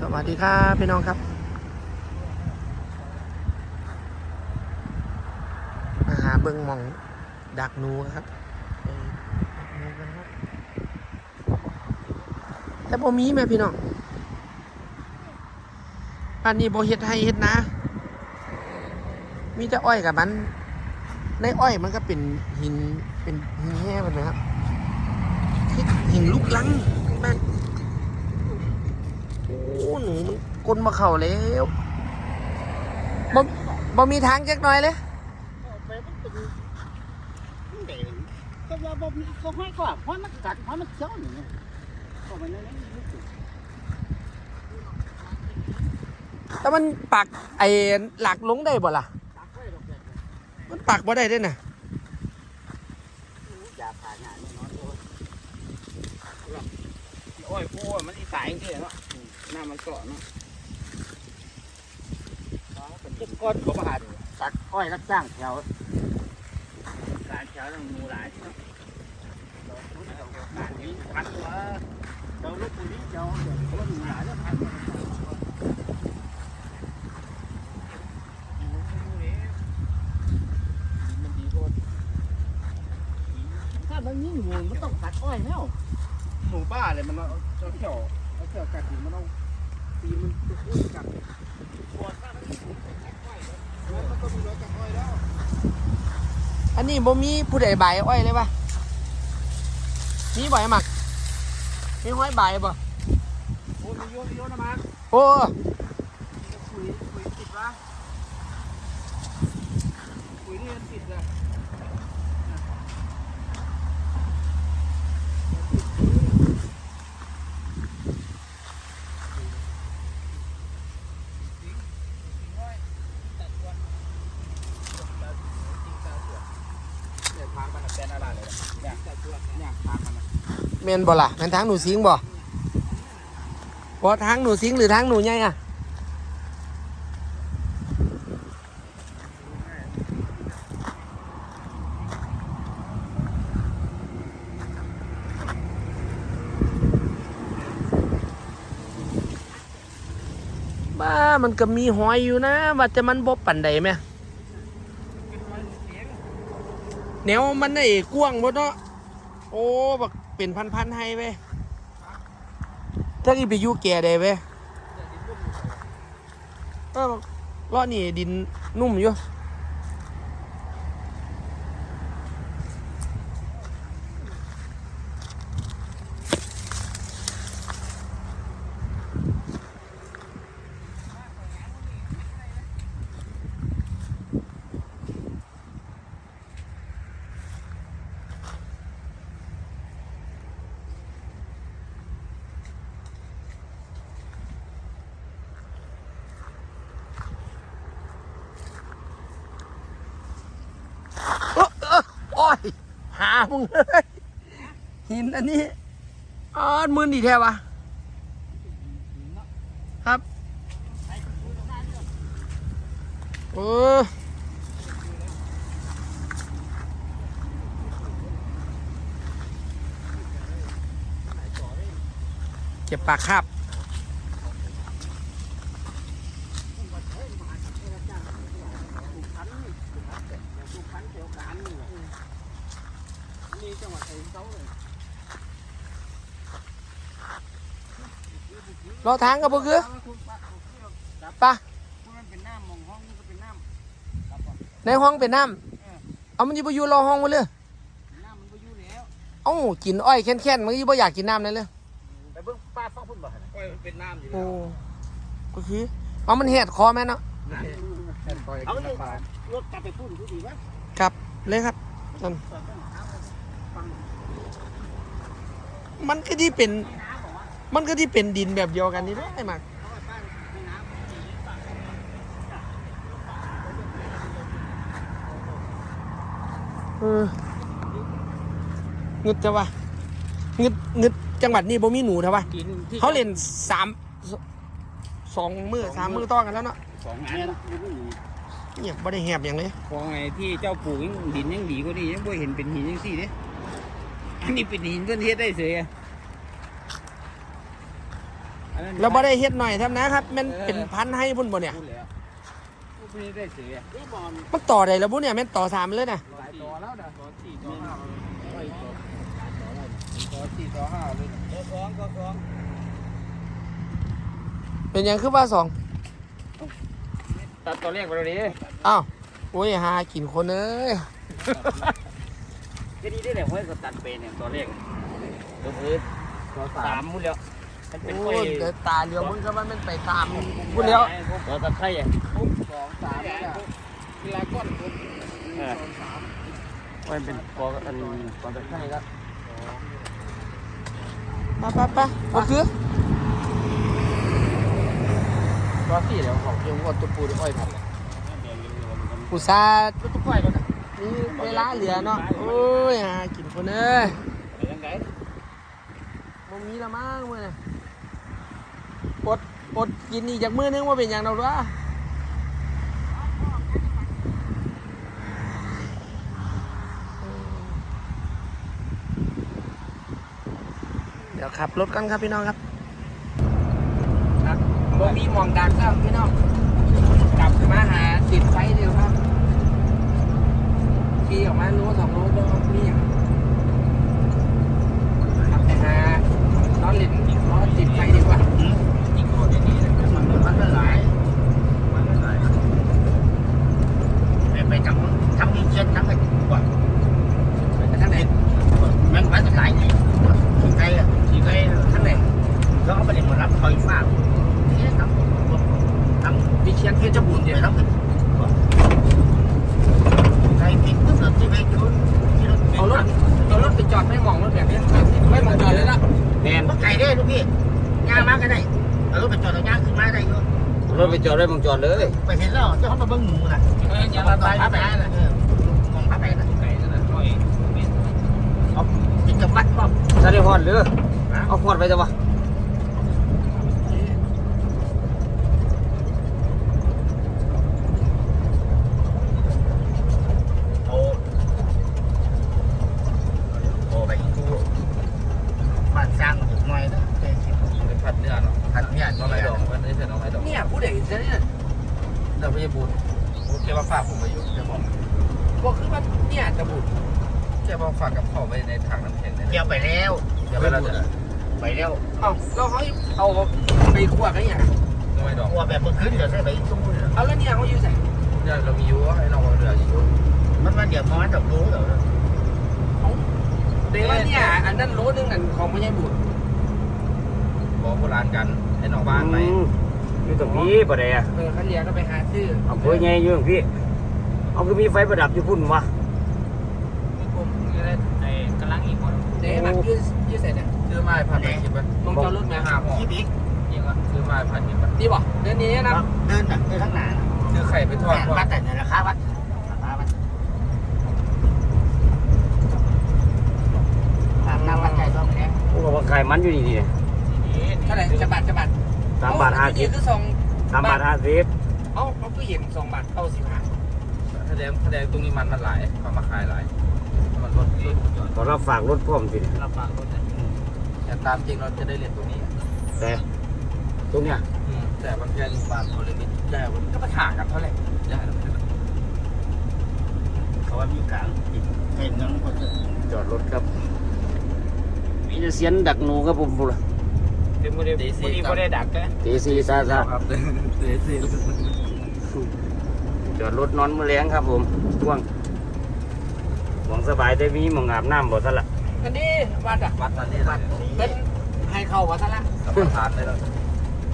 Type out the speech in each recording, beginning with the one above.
สวัสดีครับพี่น้องครับมาหาเบิงมองดักนูครับแต่บ่มีแม่พี่น้องป่านนี้บ่เฮ็ดให้เฮ็ดนะ มีแต่อ้อยกับมัน ในอ้อยมันก็เป็นหินเป็นหินแห่ไปนะครับหินลูกลังแม่ หนูมันกลนมาเข่าแล้วบ่บ่มีทางจักหน่อยเลยไปมันเป็นเด่นก็ว่าบ่มีเขาให้ก็เพราะมันกัดเพราะมันเคี้ยวนี่ก็มันนั่นนี่รู้สึกแต่มันปักไอ้หลักลงได้บ่ล่ะตักไว้ดอกแดดมันปักบ่ได้เด้วยน่ะยาผ่านหน้านี่นอนด้วยโอ้ยโอ้ยมันอีสายจริงๆเนาะห น้ามันเกาะเนาะเจ็บก้อนเขามาหาตักอ้อยรับจ้างแถวสารแถวต้องมูหลายที่เนาะการนี้พันตัวเราลูกปุ๋ยเจ้าเดี๋ยวเขาหนูหลายแล้วพันมันดีโคตรถ้ามันยิ่งหมูมันต้องตัดอ้อยแล้วหมูบ้าเลยมันเอาเอาเขี่ยวเอาเขี่ยวกัดหินมันเอา ตีมันไปคู่กัดปวดถ้ามันยิ่งหมูต้องตัดอ้อยแล้วมันก็มีรอยกัดอ้อยแล้วอันนี้บ่มีผู้ใดบอ้อยเลยปะมีใบหมักมีห้อยบบ่โอ้มีโยนมีโยนนะมันโอ้ปุ๋ยปุ๋ยติดวะปุ๋ยนี่มันติดเลย เนี่ยทางมันเป็นอะไรเลยเนี่ยเนี่ยทางมัน แมนบ่ล่ะแมนทางหนูสิงบ่บ่ทางหนูสิงหรือทางหนูใหญ่อะบ้ามันก็มีหอยอยู่นะ ว่าแต่มันบ่ปันใดแม่แนวมันไอ้กว้างบ่เนาะโอ้บัก เป็นพันๆให้เว้ยถ้าอีไปยู่แก่ได้เว้ยเออบักล้อนี่ดินนุ่มอยู่ มึงเลยหินอันนี้อ๋อมือดีแท้วะครับเออเก็บปากคาบ นี่จังหวัดไทยเขาเลยรอทางกับพวกคือปะพวกมันเป็นน้ำมองห้องนี่ก็เป็นน้ในห้องเป็นน้ำเอามันอยิบอยู่รอห้องมาเลยำน้ำมันก็อยู่แล้วเอ้ากินอ้อยแค้นๆมันอยิบอยากกินน้ำเลยเลยไปเบิ่งป้าฟังพุ่นบ่อ้อยมันเป็นน้ำอยู่โอ้แล้วก็คือเอามันแหดคอแม่เนาะแค่ปล่อยเอากินเลยน้ำปลารถกลับไปพุ่นดูดีวะครับเลยครับนั่น มันก็ที่เป็น มันก็ที่เป็นดินแบบเดียวกันนี่แหละไอ้หมากเออเงึดจะวะเงึดเงึดจังหวัดนี้บ่มีหนูเถอะวะกินที่เขาเล่นสามสสองมือสามมือต่อกันแล้วเนาะสองงานนะเนี่ยบ่ได้แหบอย่างเลยของไงที่เจ้าปลูกยังดินยังดีกว่านี่ยังบ่เห็นเป็นหินยังสี่เด้ อันนี้เป็นหินเพื่อนเฮ็ดได้เสยอะอันนั้นเราบ่ได้เฮ็ดหน่อยทำนะครับ มันเป็นพันให้พุ่นบ่เนี่ยพูดแล้วพูดได้เสียนี่บอลมันต่อได้แล้วบุเนี่ยแม่นต่อสามเลยนะหลายต่อแล้วนะต่อสี่ต่อห้าต่อต่อสี่ต่อห้าเลยตัวสองตัวสองเป็นหยังคือว่าสองตัดตัวเลขไปเลยดิอ้าวโอ้ยหากินคนเอ้ย แค่นี้ได้แหละห้อยก็ตัดเป็นเนี่ยตัวเลขตัวเอฟตัวสาสามมมุ้งแล้วมันเป็นโอ้ห้อยยเดี๋ยวตาเหลียวมึงก็ว่ามันไปตามพุ่นแล้วตัวตะไคร้อะสองสามเนี่ยกีฬาก้อนผมสองสามมันเป็นกออันกอตะไคร้แล้วไปไปไปก็คือตัวสี่เดี๋ยวของเกี่ยวกับตัวปูด้วยอ้อยพันเลยอุตส่าห์ตัวตุ้ก้อยแล้วนะ มีเวลาเหลือเนาะ โอ้ยหากินคนเอ้ยไปยังไงบ่มีละมั้งมื้อนี้อดอดกินอีกจากมื้อนึงว่าเป็นหยังดอกวะเดี๋ยวขับรถกันครับพี่น้องครับครับบ่มีหมองดักครับพี่น้อง กลับมาหาติดไฟเดียวครับ ขี่ออกมาโลสองโลก็มีอย่างขับไปหานอนเล่นนอนติดไฟดีกว่า อีกตัวนี้นี่มันมันมันหลายมันหลายไปไปทำทำยิงเช่นทำไปกว่า ไปทางไหน แม่งมันหลายนี่ขี่ไก่อะขี่ไก่ ทางไหน แล้วก็ไปเรียนมารับคอยฟ้าเนี่ยทำทำ วิเชียนเพชรบุญ เดี๋ เนี่ย ยว เราไปใครผิดก็เสือกที่ไปชนที่รถ เอารถเอารถไปจอดไม่มองรถแบบนี้ไม่มองจอดเลยละ แมนรถไก่ได้ลูกพี่ย่างมาก็ได้เอารถไปจอดแล้วย่างขึ้นมาได้อยู่รถไปจอดได้มึงจอดเลย ไปเห็นแล้วเจ้าเขามาเบิ้งหมูน่ะอย่ามาไปพาไปไปนะเออมองพาไปนะไก่นั่นน่ะอ้อยเอาติดกับวัดป่ะถ้าได้ฮอดหรือเอาฮอดไปจ้ะวะ โอ้โอ้ไปกูบ้านสร้างถูกหน่อยนะเจ๊สิบ เป็นพันเนื้อเนาะ พันเนี่ย น้องไม้ดอกมันไม่ใช่น้องไม้ดอกเนี่ยผู้เด็กจะเนี่ยเราไม่ใช่บุญแกมาฝากผมไปอยู่แกบอกบอกคือว่าเนี่ยจะบุญแกมาฝากกับเขาไปในถังน้ำแข็งเนี่ยเกี่ยวไปแล้วเดี๋ยวไปเราจะไปแล้วเอาเราเขาเอาไปคั่วกันอย่างน้องไม้ดอกกลัวแบบเมื่อคืนเดี๋ยวใส่ไปตู้เลยเอาแล้วเนี่ยเขาอยู่ใส่เนี่ยเรามีอยู่ให้น้องเรืออยู่มันมาเดี๋ยวมันจะรู้เดี๋ยวเดี๋ยวว่าเนี่ยอันนั้นโลนึงอันของไม่ใช่บุญบอกโบราณกันให้น้องบ้านไหม อยู่ตรงนี้ปะเดี๋ยเออเขาเรียกก็ไปหาซื้ออำเภอไงอยู่ตรงพี่เอาคือมีไฟประดับอยู่พุ่นวะผมไอ้กำลังอีกคนเดี๋ยวมันยืดยืดเสร็จเนี่ยซื้อไม้พันไปคิดป่ะมองจอรถไหมห้าห่อที่บิ๊กจริงอะซื้อไม้พันคิดป่ะดีป่ะเดือนนี้นะเดินเดินข้างหน้าซื้อไข่ไปทอดก่อวันดแต่ในราคาวัดราคาวัดตามน้ำวัดใจต้องแข็งพวกว่าขายมันอยู่นี่นี่เท่าไหร่จะบาทจะบาท สามบาทห้าสิบคือสองสามบาทห้าสิบเอ้าเขาก็เห็นสองบาทเก้าสิบห้าแสดงแสดงตรงนี้มันมันหลายเขามาขายหลาย มันลดลดตอนเราฝากรถพ่วมสิเราฝากลดเนี่ยแต่ตามจริงเราจะได้เรียนตรงนี้แต่ตรงเนี้ยอืมแต่มันแค่บาทเขาเลยไม่ได้มันก็มาถางกันเท่าไหร่ได้เขาว่ามีกลางติดเห็นเงินคนเดียวจอดรถครับ มีแต่เสียนดักหนูครับผมบุระ เดี๋ยวมือเดียวมือนี้ไม่ได้ดักแกตีซีซาซาครับเดี๋ยวสิจอดรถนอนมือแรงครับผมว่างหวังสบายแต่มีหมองอาบน้ำบ่ทันละอันนี้วัดอะวัดอันนี้วัดเป็นให้เข้าวัดซะละสมทานเลยเรา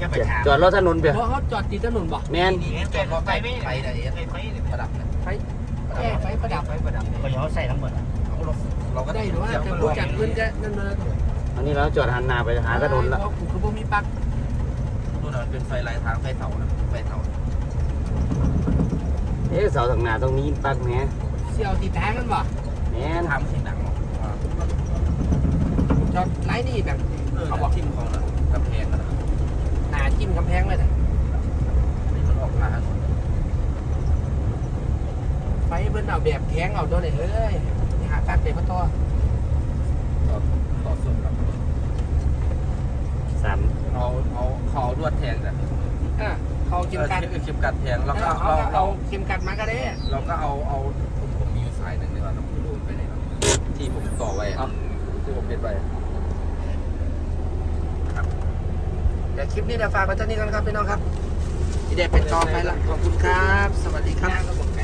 จะไปถามจอดรถถนนเปียเพราะเขาจอดติดถนนบ่แมนนี่แกก็ไปไปไหนไปไปประดับนะไฟแก้ไฟประดับไปประดับก็เขาใส่ทั้งหมดเราก็ได้ได้หรือว่าจะรู้จักเงินจะนั่นเลย อันนี้เราจอดหันหน้าไปหาถนนละเพราะกูคือบ่มีปลั๊กดูนะมันเป็นไฟลายทางไฟเสานะไฟเสาเอ๊ะเสาทางหน้าต้องมีปลั๊กแหมเสี่ยวติดแทงกันบ่แมนทำที่หนังจอดไลน์นี่แบบเขาบอกทิมของกำแพงนะหนาจิ้มกำแพงเลยนะนี่มันออกมาไฟเบิ้นเอาแบบแทงเอาตัวไหนเอ้ยหาปลั๊กเดี๋ยวมาต่อต่อต่อส่วนครับ สามเอาเอาวดแทงกันอะเขาเข็มกัดเออเข็มกัดแทงแล้วก็เอาเราเอาเราเอาเข็มกัดมาก็ได้เราก็เอาเอาผมผมมีอยู่สายหนึ่งในวันต้องรูดไปไหนครับที่ผมต่อไว้อะที่ผมเป็นไว้เดี๋ยวคลิปนี้เดี๋ยวฝากไว้เท่านี้กันครับพี่น้องครับที่ได้เป็นต่อไปละขอบคุณครับ สวัสดีครับ